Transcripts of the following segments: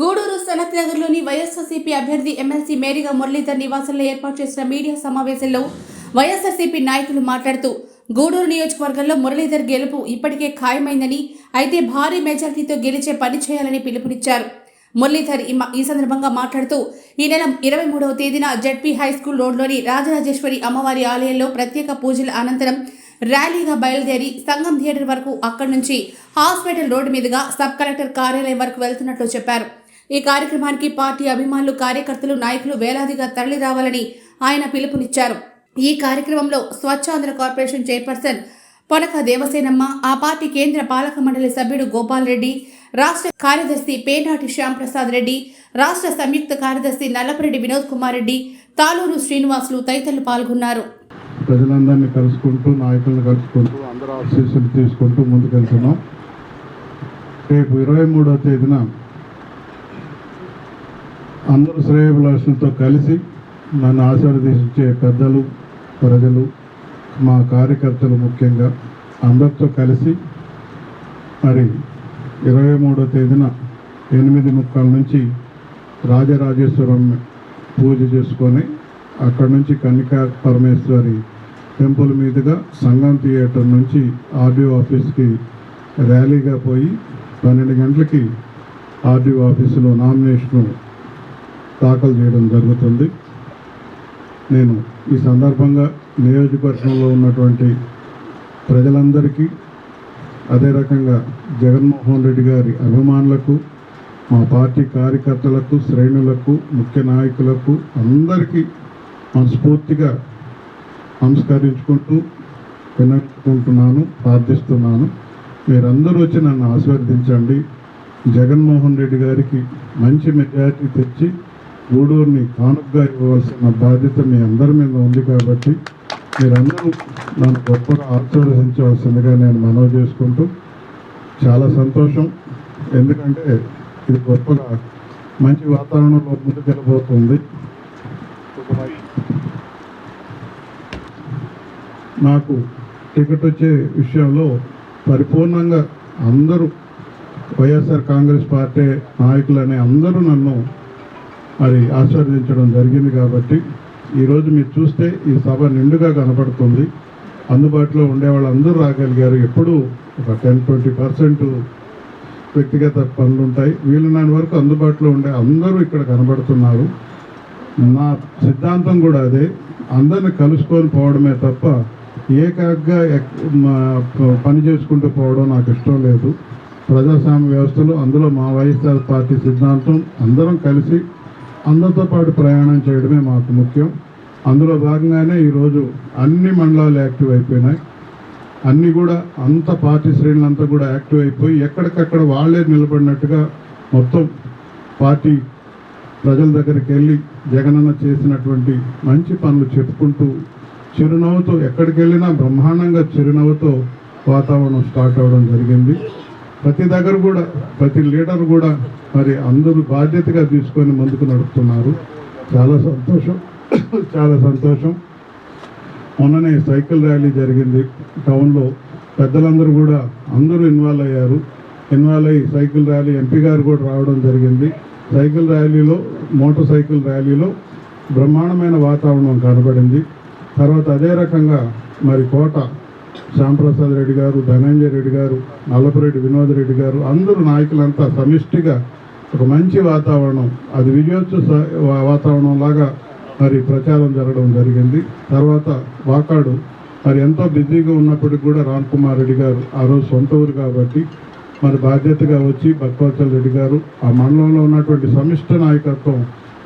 గూడూరు సనత్ నగర్లోని వైఎస్ఆర్సీపీ అభ్యర్థి ఎమ్మెల్సీ మేరీగా మురళీధర్ నివాసంలో ఏర్పాటు చేసిన మీడియా సమావేశంలో వైఎస్ఆర్సీపీ నాయకులు మాట్లాడుతూ గూడూరు నియోజకవర్గంలో మురళీధర్ గెలుపు ఇప్పటికే ఖాయమైందని అయితే భారీ మెజార్టీతో గెలిచే పని చేయాలని పిలుపునిచ్చారు. మురళీధర్ ఈ సందర్భంగా మాట్లాడుతూ ఈ నెల ఇరవై మూడవ తేదీన జడ్పీ హై స్కూల్ రోడ్లోని రాజరాజేశ్వరి అమ్మవారి ఆలయంలో ప్రత్యేక పూజల అనంతరం ర్యాలీగా బయలుదేరి సంగం థియేటర్ వరకు అక్కడి నుంచి హాస్పిటల్ రోడ్డు మీదుగా సబ్ కలెక్టర్ కార్యాలయం వరకు వెళ్తున్నట్లు చెప్పారు. ఈ కార్యక్రమానికి పార్టీ అభిమానులు కార్యకర్తలు నాయకులు వేలాదిగా తరలి రావాలని ఆయన పిలుపునిచ్చారు. ఈ కార్యక్రమంలో స్వచ్ఛాంధ్ర కార్పొరేషన్ చైర్పర్సన్ పొనక దేవసేనమ్మ ఆ పార్టీ కేంద్ర పాలక మండలి సభ్యుడు గోపాల్ రెడ్డి రాష్ట్ర కార్యదర్శి పేనాటి శ్యాంప్రసాద్ రెడ్డి రాష్ట్ర సంయుక్త కార్యదర్శి నల్లపరెడ్డి వినోద్ కుమార్ రెడ్డి తాలూరు శ్రీనివాసులు తదితరులు పాల్గొన్నారు. ప్రజలందరినీ కలుసుకుంటూ నాయకులను కలుసుకుంటూ అందరూ ఆశీస్సులు తీసుకుంటూ ముందుకెళ్తున్నాం. రేపు ఇరవై మూడో తేదీన అందరూ శ్రేయభిలాషులతో కలిసి నన్ను ఆశీర్వదించే పెద్దలు ప్రజలు మా కార్యకర్తలు ముఖ్యంగా అందరితో కలిసి మరి ఇరవై మూడో తేదీన ఎనిమిది ముక్కల నుంచి రాజరాజేశ్వరం పూజ చేసుకొని అక్కడ నుంచి కన్నికా పరమేశ్వరి టెంపుల్ మీదుగా సంగం థియేటర్ నుంచి ఆర్డీఓ ఆఫీస్కి ర్యాలీగా పోయి పన్నెండు గంటలకి ఆర్డీఓ ఆఫీసులో నామినేషన్ దాఖలు చేయడం జరుగుతుంది. నేను ఈ సందర్భంగా నియోజకవర్గంలో ఉన్నటువంటి ప్రజలందరికీ అదే రకంగా జగన్మోహన్ రెడ్డి గారి అభిమానులకు మా పార్టీ కార్యకర్తలకు శ్రేణులకు ముఖ్య నాయకులకు అందరికీ మనస్ఫూర్తిగా నమస్కరించుకుంటూ వినకుంటున్నాను ప్రార్థిస్తున్నాను. మీరందరూ వచ్చి నన్ను ఆశీర్వదించండి. జగన్మోహన్ రెడ్డి గారికి మంచి మెజారిటీ తెచ్చి గూడూరుని కానుకగా ఇవ్వవలసిన బాధ్యత మీ అందరి మీద ఉంది కాబట్టి మీరందరూ నన్ను గొప్పగా ఆశీర్వదించవలసిందిగా నేను మనవి చేసుకుంటూ చాలా సంతోషం. ఎందుకంటే ఇది గొప్పగా మంచి వాతావరణంలో ముందుకెళ్ళబోతుంది నాకు టికెట్ వచ్చే విషయంలో పరిపూర్ణంగా అందరూ వైఎస్ఆర్ కాంగ్రెస్ పార్టీ నాయకులనే అందరూ నన్ను మరి ఆశీర్వదించడం జరిగింది కాబట్టి ఈరోజు మీరు చూస్తే ఈ సభ నిండుగా కనపడుతుంది అందుబాటులో ఉండే వాళ్ళందరూ రాగలిగారు. ఎప్పుడూ ఒక టెన్ ట్వంటీ పర్సెంట్ వ్యక్తిగత పనులు ఉంటాయి. వీలున్నని వరకు అందుబాటులో ఉండే అందరూ ఇక్కడ కనబడుతున్నారు. నా సిద్ధాంతం కూడా అదే. అందరిని కలుసుకొని పోవడమే తప్ప ఏకాగ్గా ఎక్- మా- పని చేసుకుంటూ పోవడం నాకు ఇష్టం లేదు. ప్రజాస్వామ్య వ్యవస్థలు అందులో మా వైఎస్ఆర్ పార్టీ సిద్ధాంతం అందరం కలిసి అందరితో పాటు ప్రయాణం చేయడమే మాకు ముఖ్యం. అందులో భాగంగానే ఈరోజు అన్ని మండలాలు యాక్టివ్ అయిపోయినాయి. అన్నీ కూడా అంత పార్టీ శ్రేణులంతా కూడా యాక్టివ్ అయిపోయి ఎక్కడికక్కడ వాళ్ళే నిలబడినట్టుగా మొత్తం పార్టీ ప్రజల దగ్గరికి వెళ్ళి జగనన్న చేసినటువంటి మంచి పనులు చెప్పుకుంటూ చిరునవ్వుతో ఎక్కడికి వెళ్ళినా బ్రహ్మాండంగా చిరునవ్వుతో వాతావరణం స్టార్ట్ అవ్వడం జరిగింది. ప్రతి దగ్గర కూడా ప్రతి లీడర్ కూడా మరి అందరూ బాధ్యతగా తీసుకొని ముందుకు నడుపుతున్నారు. చాలా సంతోషం. చాలా సంతోషం. మొన్ననే సైకిల్ ర్యాలీ జరిగింది. టౌన్లో పెద్దలందరూ కూడా అందరూ ఇన్వాల్వ్ అయ్యారు. ఇన్వాల్వ్ అయ్యి సైకిల్ ర్యాలీ ఎంపీ గారు కూడా రావడం జరిగింది. సైకిల్ ర్యాలీలో మోటార్ సైకిల్ ర్యాలీలో బ్రహ్మాండమైన వాతావరణం కనబడింది. తర్వాత అదే రకంగా మరి కోట శ్యాంప్రసాద్ రెడ్డి గారు ధనంజయ రెడ్డి గారు నల్లపురెడ్డి వినోద్ రెడ్డి గారు అందరూ నాయకులంతా సమిష్టిగా ఒక మంచి వాతావరణం అది విజయోత్సవ స- వాతావరణం లాగా మరి ప్రచారం జరగడం జరిగింది. తర్వాత వాకాడు మరి ఎంతో బిజీగా ఉన్నప్పటికీ కూడా రామ్ కుమార్ రెడ్డి గారు ఆ రోజు సొంత ఊరు కాబట్టి మరి బాధ్యతగా వచ్చి భక్తవత్సల్ రెడ్డి గారు ఆ మండలంలో ఉన్నటువంటి సమిష్ట నాయకత్వం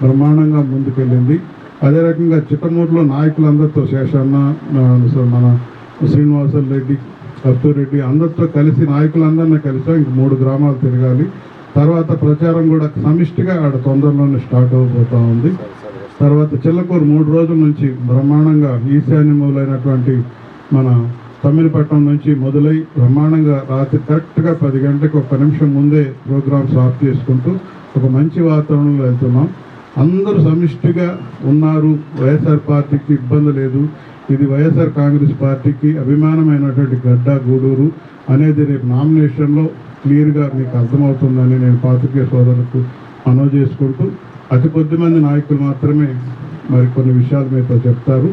బ్రహ్మాండంగా ముందుకెళ్ళింది. అదే రకంగా చిట్టమూరులో నాయకులందరితో శేషన్న మన శ్రీనివాసల్ రెడ్డి కస్తూరెడ్డి అందరితో కలిసి నాయకులందరినీ కలిసి ఇంక మూడు గ్రామాలు తిరగాలి. తర్వాత ప్రచారం కూడా సమిష్టిగా ఆడ తొందరలోనే స్టార్ట్ అవబోతూ ఉంది. తర్వాత చిల్లకూరు మూడు రోజుల నుంచి బ్రహ్మాండంగా ఈశాన్యములైనటువంటి మన తమిళపట్నం నుంచి మొదలై బ్రహ్మాండంగా రాత్రి కరెక్ట్గా పది గంటలకు ఒక నిమిషం ముందే ప్రోగ్రామ్స్ ఆఫ్ చేసుకుంటూ ఒక మంచి వాతావరణంలో వెళ్తున్నాం. అందరూ సమిష్టిగా ఉన్నారు. వైఎస్ఆర్ పార్టీకి ఇబ్బంది లేదు. ఇది వైఎస్ఆర్ కాంగ్రెస్ పార్టీకి అభిమానమైనటువంటి గడ్డ గూడూరు అనేది రేపు నామినేషన్లో క్లియర్గా మీకు అర్థమవుతుందని నేను పాత్రికేయ సోదరులకు మనవి చేసుకుంటూ అతి కొద్ది మంది నాయకులు మాత్రమే మరి కొన్ని విషయాలు మీతో చెప్తారు.